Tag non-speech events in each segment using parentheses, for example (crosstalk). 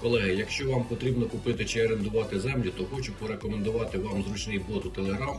Колеги, якщо вам потрібно купити чи орендувати землю, то хочу порекомендувати вам зручний бот у Telegram.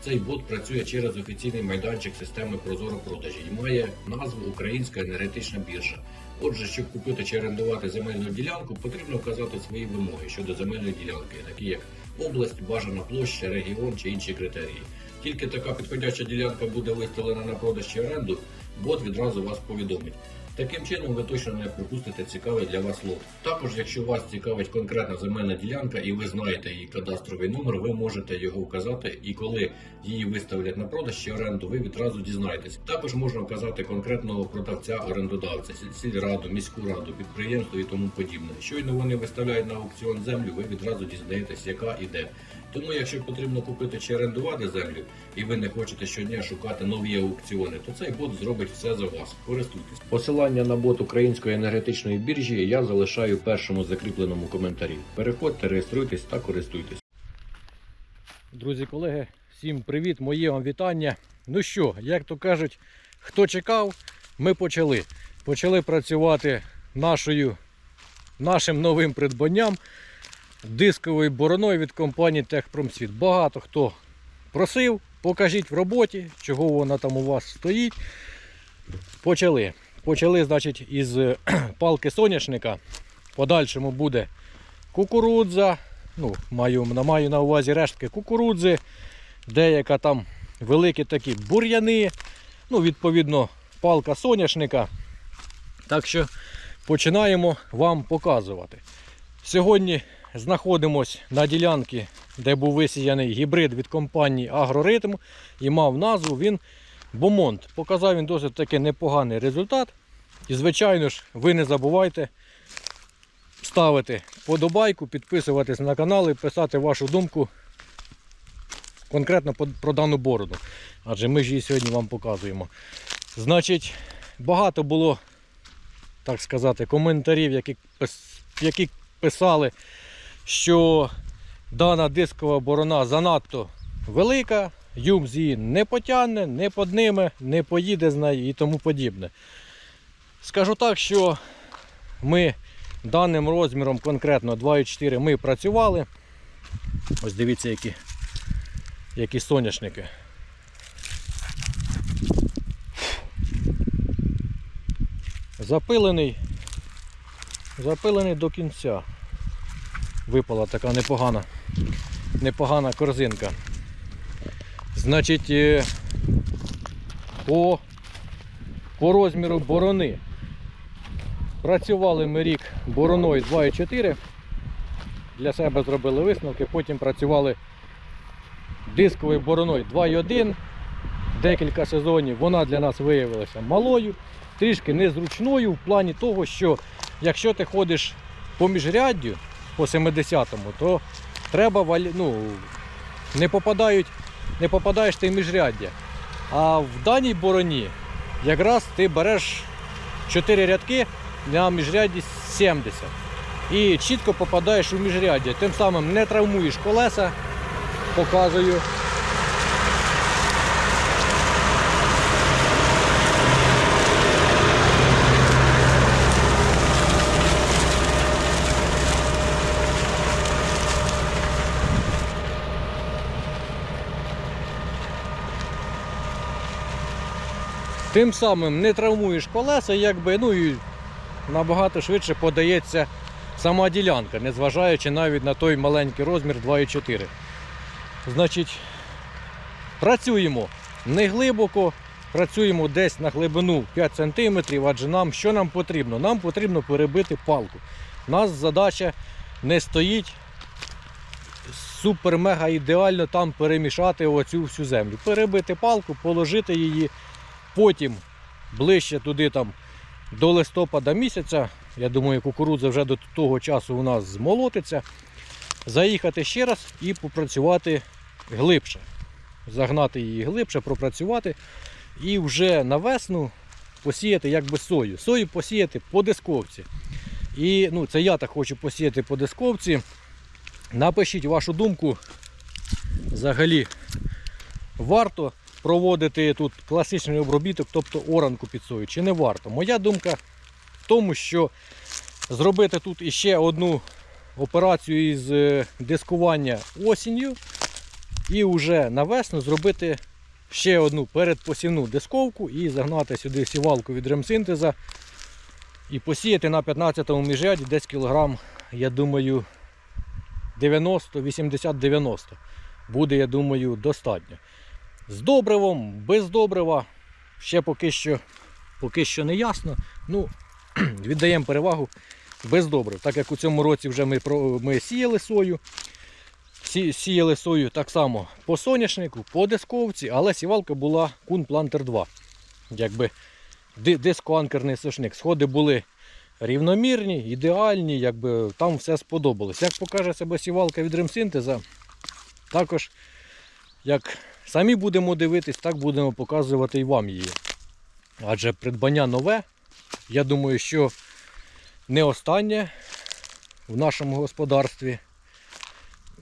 Цей бот працює через офіційний майданчик системи Прозоро продажі і має назву Українська енергетична біржа. Отже, щоб купити чи орендувати земельну ділянку, потрібно вказати свої вимоги щодо земельної ділянки, такі як область, бажана площа, регіон чи інші критерії. Тільки така підходяща ділянка буде виставлена на продаж чи оренду, бот відразу вас повідомить. Таким чином ви точно не пропустите цікавий для вас лот. Також, якщо вас цікавить конкретна земельна ділянка і ви знаєте її кадастровий номер, ви можете його вказати, і коли її виставлять на продаж чи оренду, ви відразу дізнаєтесь. Також можна вказати конкретного продавця орендодавця, сільраду, міську раду, підприємство і тому подібне. Щойно вони виставляють на аукціон землю, ви відразу дізнаєтесь, яка і де. Тому, якщо потрібно купити чи орендувати землю, і ви не хочете щодня шукати нові аукціони, то цей бот зробить все за вас. Користуйтесь. Посилання на бот Української енергетичної біржі я залишаю в першому закріпленому коментарі. Переходьте, реєструйтесь та користуйтесь. Друзі, колеги, всім привіт, моє вам вітання. Ну що, як то кажуть, хто чекав, ми почали. Почали працювати нашою, нашим новим придбанням дисковою бороною від компанії Техпромсвіт. Багато хто просив, покажіть в роботі, чого вона там у вас стоїть. Почали. Почали, значить, із е, (clears throat) палки соняшника. Подальшому буде кукурудза, ну, маю, маю на увазі рештки кукурудзи, деяка там великі такі бур'яни, ну, відповідно, палка соняшника. Так що починаємо вам показувати. Сьогодні знаходимось на ділянці, де був висіяний гібрид від компанії Агроритм і мав назву він Бомонт. Показав він досить таки непоганий результат. І, звичайно ж, ви не забувайте ставити подобайку, підписуватись на канал і писати вашу думку конкретно про дану бороду. Адже ми ж її сьогодні вам показуємо. Значить, багато було, так сказати, коментарів, які, які писали, що дана дискова борона занадто велика, юмз її не потягне, не подниме, не поїде з нею і тому подібне. Скажу так, що ми даним розміром конкретно 2,4 ми працювали. Ось дивіться, які, які соняшники. Запилений. Запилений до кінця. Випала така непогана, непогана корзинка. Значить, е, по, по розміру борони Працювали ми рік бороною 2,4. Для себе зробили висновки. Потім працювали дисковою бороною 2,1. Декілька сезонів вона для нас виявилася малою, трішки незручною в плані того, що якщо ти ходиш по міжряддю по 70-му, то треба валі... ну, не, попадають, не попадаєш ти в міжряддя. А в даній бороні якраз ти береш 4 рядки на міжряді 70. І чітко попадаєш у міжряддя. Тим самим не травмуєш колеса, показую. Тим самим не травмуєш колеса, якби, ну і набагато швидше подається сама ділянка, незважаючи навіть на той маленький розмір 2,4. Значить, працюємо не глибоко, працюємо десь на глибину 5 см, адже нам що нам потрібно? Нам потрібно перебити палку. У нас задача не стоїть супер-мега ідеально там перемішати оцю всю землю. Перебити палку, положити її, потім ближче туди там до листопада місяця. Я думаю, кукурудза вже до того часу у нас змолотиться. Заїхати ще раз і попрацювати глибше. Загнати її глибше, пропрацювати. І вже на весну посіяти якби сою. Сою посіяти по дисковці. І ну, це я так хочу посіяти по дисковці. Напишіть вашу думку. Взагалі варто проводити тут класичний обробіток, тобто оранку під сою, чи не варто. Моя думка в тому, що зробити тут іще одну операцію із е, дискування осінню. І вже на весну зробити ще одну передпосівну дисковку і загнати сюди сівалку від ремсинтеза і посіяти на 15-му міжряді десь кілограм, я думаю, 90, 80, 90. Буде, я думаю, достатньо. З добривом, без добрива, ще поки що, поки що не ясно. Ну, (clears throat) віддаємо перевагу без добрив. Так як у цьому році вже ми, ми сіяли сою. Сі- Сіяли сою так само по соняшнику, по дисковці, але сівалка була Кун Плантер 2. Якби ди- дискоанкерний сошник. Сходи були рівномірні, ідеальні, якби там все сподобалось. Як покаже себе сівалка від ремсинтеза, також як самі будемо дивитись, так будемо показувати і вам її. Адже придбання нове, я думаю, що не останнє в нашому господарстві.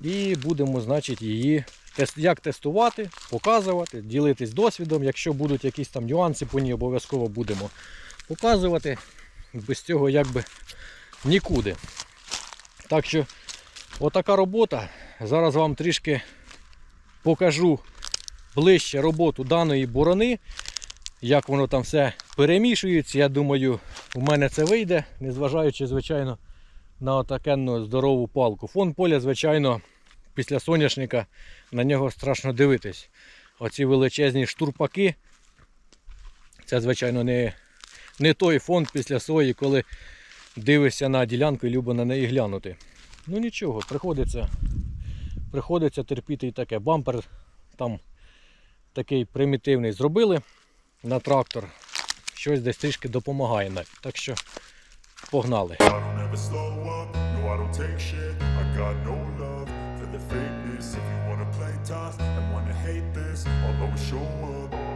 І будемо, значить, її як тестувати, показувати, ділитись досвідом. Якщо будуть якісь там нюанси по ній, обов'язково будемо показувати. Без цього якби нікуди. Так що, отака робота. Зараз вам трішки покажу ближче роботу даної борони, як воно там все перемішується. Я думаю, у мене це вийде, незважаючи, звичайно, на отакенну здорову палку. Фон поля, звичайно, після соняшника на нього страшно дивитись. Оці величезні штурпаки. Це, звичайно, не, не той фон після сої, коли дивишся на ділянку і любо на неї глянути. Ну нічого, приходиться, приходиться терпіти і таке. Бампер там такий примітивний зробили на трактор. Щось десь трішки допомагає навіть. Так що погнали. If you wanna play tough and wanna hate this I'll always show up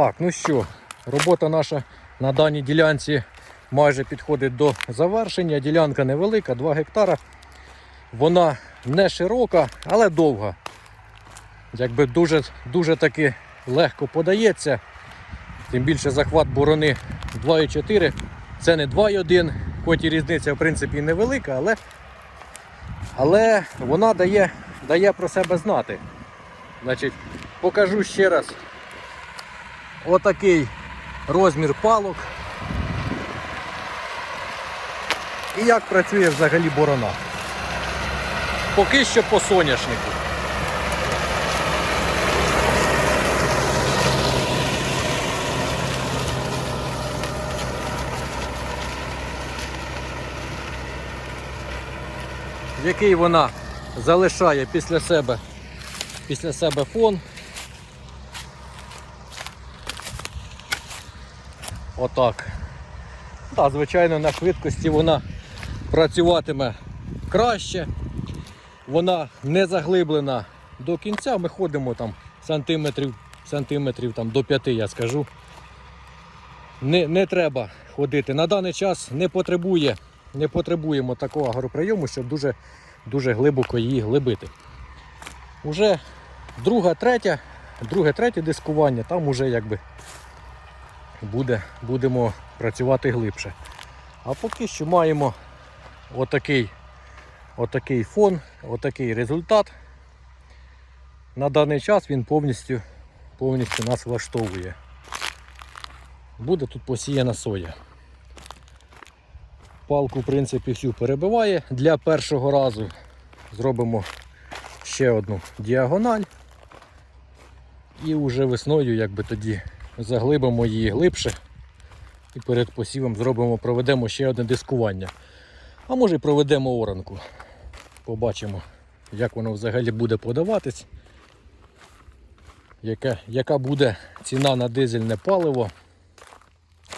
Так, ну що, робота наша на даній ділянці майже підходить до завершення. Ділянка невелика, 2 гектара. Вона не широка, але довга. Якби дуже, дуже таки легко подається. Тим більше захват борони 2,4. Це не 2,1, хоч і різниця в принципі невелика, але, але вона дає, дає про себе знати. Значить, покажу ще раз Отакий розмір палок. І як працює взагалі борона. Поки що по соняшнику. Який вона залишає після себе, після себе фон. Отак. Так, звичайно, на швидкості вона працюватиме краще. Вона не заглиблена до кінця. Ми ходимо там сантиметрів, сантиметрів там, до 5, я скажу. Не, не треба ходити. На даний час не потребує, не потребуємо такого агроприйому, щоб дуже, дуже глибоко її глибити. Уже друга, третя, друге, третє дискування, там уже якби буде, будемо працювати глибше. А поки що маємо отакий, отакий фон, отакий результат. На даний час він повністю, повністю нас влаштовує. Буде тут посіяна соя. Палку, в принципі, всю перебиває. Для першого разу зробимо ще одну діагональ. І вже весною якби тоді заглибимо її глибше. І перед посівом зробимо, проведемо ще одне дискування. А може і проведемо оранку. Побачимо, як воно взагалі буде подаватись. Яка, яка буде ціна на дизельне паливо.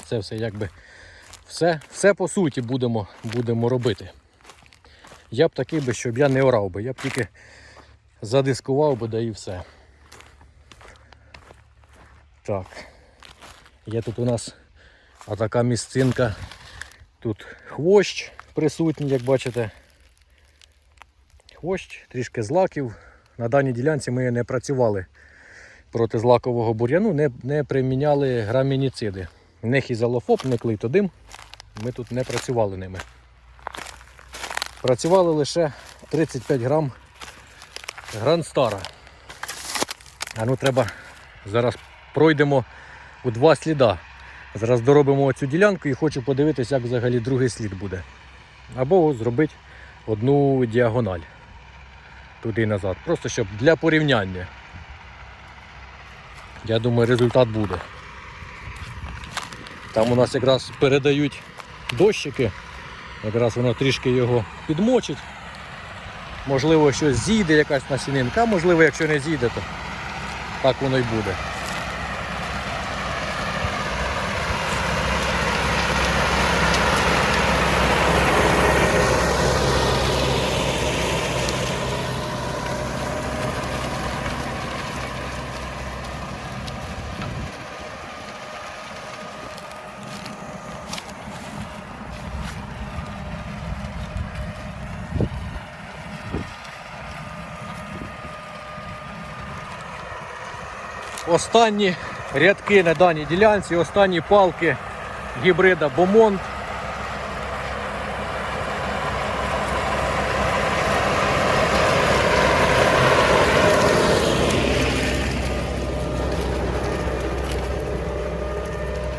Це все якби все, все по суті будемо, будемо робити. Я б такий би, щоб я не орав би, я б тільки задискував би, да і все. Так. Є тут у нас така місцинка. Тут хвощ присутній, як бачите. Хвощ, трішки злаків. На даній ділянці ми не працювали проти злакового бур'яну, не, не приміняли грамініциди. Не хізалофоб, не клейтодим. Ми тут не працювали ними. Працювали лише 35 грам гранстара. А ну треба зараз пройдемо у два сліда. Зараз доробимо цю ділянку і хочу подивитися, як взагалі другий слід буде. Або зробити одну діагональ туди і назад. Просто щоб для порівняння. Я думаю, результат буде. Там у нас якраз передають дощики, якраз воно трішки його підмочить. Можливо, щось зійде, якась насінинка, а можливо, якщо не зійде, то так воно й буде. Останні рядки на даній ділянці, останні палки гібрида Бомонт.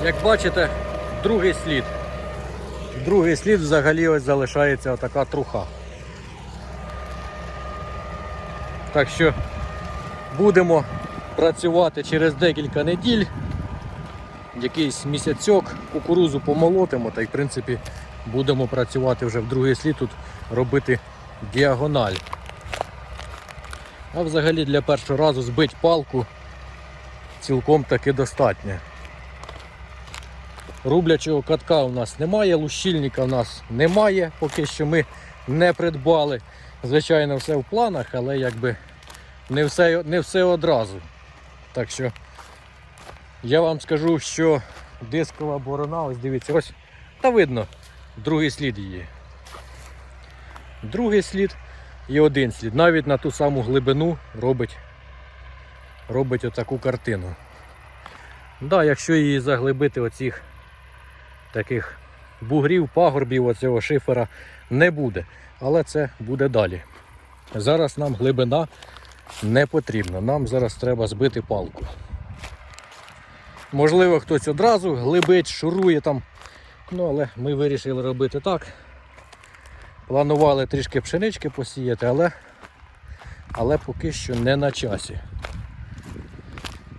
Як бачите, другий слід. Другий слід взагалі ось залишається отака труха. Так що будемо працювати через декілька неділь. Якийсь місяцьок, кукурузу помолотимо та й в принципі будемо працювати вже в другий слід тут робити діагональ. А взагалі для першого разу збити палку цілком таки достатньо. Рублячого катка у нас немає, лущильника у нас немає, поки що ми не придбали. Звичайно, все в планах, але якби не все, не все одразу. Так що я вам скажу, що дискова борона, ось дивіться, ось та видно, другий слід її. Другий слід і один слід. Навіть на ту саму глибину робить, робить отаку картину. Да, якщо її заглибити оцих таких бугрів, пагорбів, оцього шифера не буде. Але це буде далі. Зараз нам глибина не потрібна. Нам зараз треба збити палку. Можливо, хтось одразу глибить, шурує там. Ну, але ми вирішили робити так. Планували трішки пшенички посіяти, але, але поки що не на часі.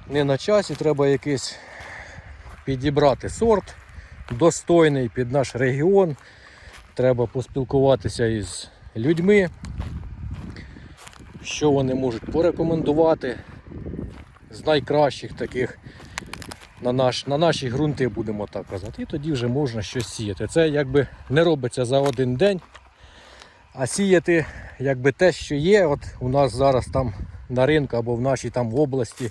Не на часі, треба якийсь підібрати сорт достойний під наш регіон. Треба поспілкуватися із людьми, що вони можуть порекомендувати з найкращих таких на, наш, на наші ґрунти, будемо так казати. І тоді вже можна щось сіяти. Це якби не робиться за один день. А сіяти якби те, що є, от у нас зараз там на ринку або в нашій там області,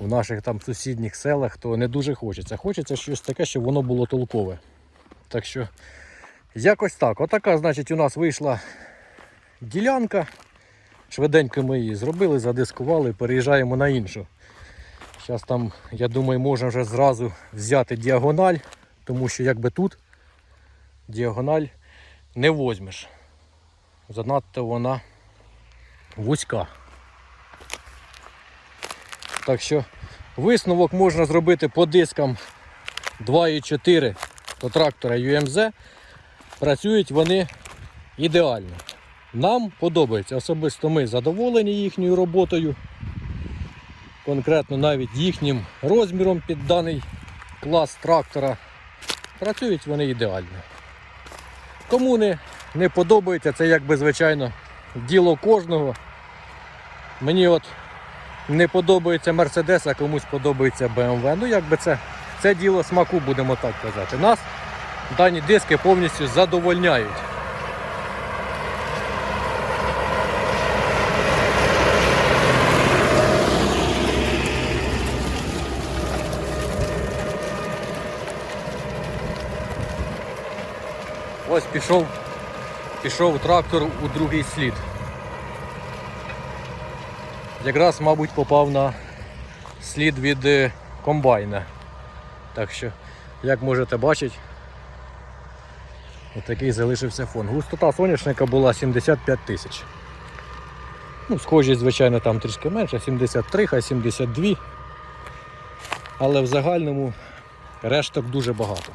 в наших там сусідніх селах, то не дуже хочеться. Хочеться щось таке, щоб воно було толкове. Так що якось так. Отака, значить, у нас вийшла ділянка. Швиденько ми її зробили, задискували, переїжджаємо на іншу. Зараз там, я думаю, можна вже зразу взяти діагональ, тому що якби тут діагональ не возьмеш. Занадто вона вузька. Так що висновок можна зробити по дискам 2,4 до трактора UMZ. Працюють вони ідеально. Нам подобається. Особисто ми задоволені їхньою роботою. Конкретно навіть їхнім розміром під даний клас трактора. Працюють вони ідеально. Кому не, не подобається, це якби звичайно діло кожного. Мені от не подобається Mercedes, а комусь подобається BMW. Ну якби це, це діло смаку, будемо так казати. Нас дані диски повністю задовольняють. Ось пішов, пішов трактор у другий слід. Якраз, мабуть, попав на слід від е, комбайна. Так що, як можете бачити, отакий залишився фон. Густота соняшника була 75 тисяч. Ну, схожість, звичайно, там трішки менше, 73, хай 72. Але в загальному решток дуже багато.